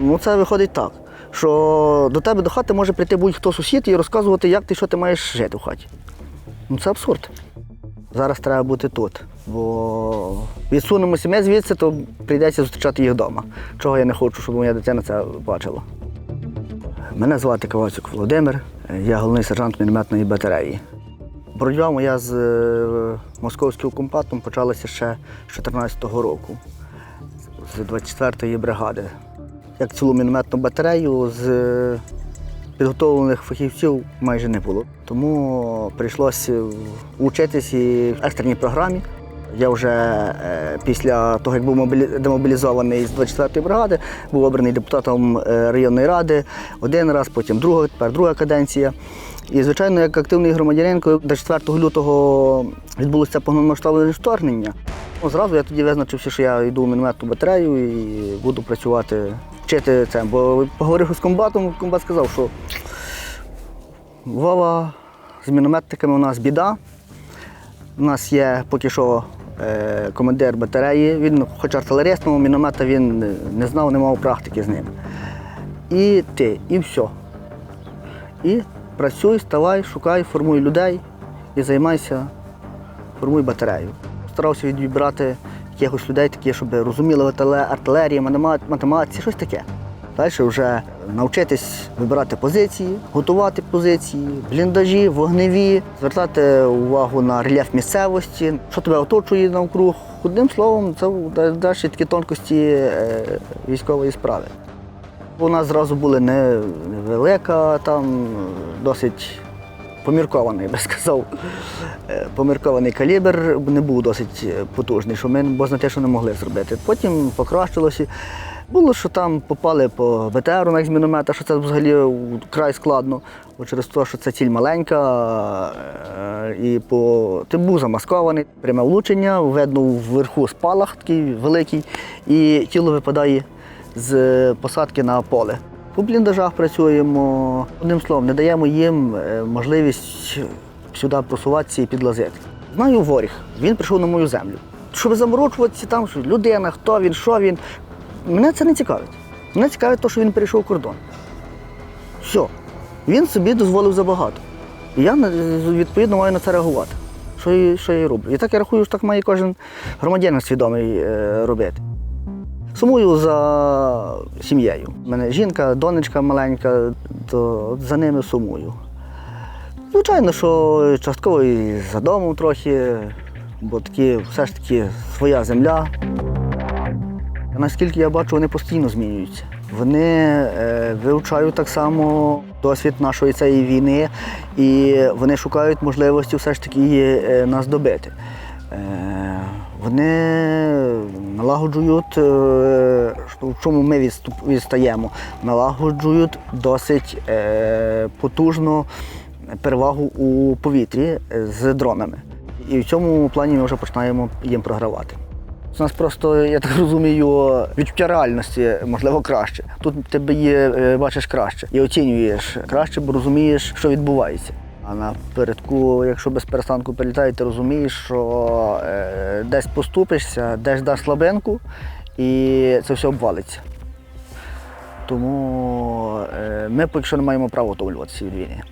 Ну це виходить так, що до тебе до хати може прийти будь-хто сусід і розказувати, як ти що ти маєш жити в хаті. Ну це абсурд. Зараз треба бути тут, бо відсунемося ми звідси, то прийдеться зустрічати їх вдома. Чого я не хочу, щоб моя дитина це бачила. Мене звати Ковальчук Володимир, я головний сержант мінометної батареї. Боротьба моя з е, московським окупантом почалася ще з 2014 року, з 24-ї бригади. Як цілу мінометну батарею з е, підготовлених фахівців майже не було. Тому прийшлося вчитись і в екстреній програмі. Я вже е, після того, як був демобілізований з 24-ї бригади, був обраний депутатом е, районної ради один раз, потім друга, тепер друга каденція. І, звичайно, як активний громадянин, коли до 4 лютого відбулося повномасштабне вторгнення, ну, зразу я тоді визначився, що я йду в мінометну батарею і буду працювати, вчити це. Бо поговорив з комбатом, комбат сказав, що Вова, з мінометниками у нас біда. У нас є поки що е, командир батареї. Він, хоч артилерист, але міномета він не знав, не мав практики з ним. І ти, і все. І працюй, ставай, шукай, формуй людей і займайся, формуй батарею. Старався відбирати якихось людей, такі, щоб розуміли артилерії, математиці, щось таке. Далі вже навчитись вибирати позиції, готувати позиції, бліндажі, вогневі, звертати увагу на рельєф місцевості, що тебе оточує навкруг. Одним словом, це далі такі тонкості е, військової справи. У нас зразу були невелика, там досить поміркований, я би сказав. Е, Поміркований калібр не був досить потужний, що ми бо на те, що не могли зробити. Потім покращилося. Було, що там попали по БТРу з міномета, що це взагалі вкрай складно, бо через те, що це ціль маленька, е, і по ти був замаскований, пряме влучення, видно вверху спалах такий великий, і тіло випадає з посадки на поле. По бліндажах працюємо. Одним словом, не даємо їм е, можливість сюди просуватися і підлазити. Знаю воріг, він прийшов на мою землю. Щоб заморочуватися там, що людина, хто він, що він. Мене це не цікавить. Мене цікавить те, що він перейшов кордон. Все. Він собі дозволив забагато. І я відповідно маю на це реагувати. Що я, що я і роблю. І так я рахую, що так має кожен громадянин свідомий е, робити. Сумую за сім'єю. У мене жінка, донечка маленька, то за ними сумую. Звичайно, що частково і за домом трохи, бо таки все ж таки своя земля. Наскільки я бачу, вони постійно змінюються. Вони е, вивчають так само досвід нашої цієї війни, і вони шукають можливості все ж таки нас добити. Е, вони налагоджують, е, в чому ми відстаємо, налагоджують досить е, потужну перевагу у повітрі з дронами. І в цьому плані ми вже починаємо їм програвати. У нас просто, я так розумію, відчуття реальності можливо краще. Тут є, е, бачиш краще і оцінюєш краще, бо розумієш, що відбувається. А напередку, якщо без перестанку прилітає, ти розумієш, що е, десь поступишся, десь даш слабинку, і це все обвалиться. Тому е, ми поки що не маємо права утомлюватися від війни.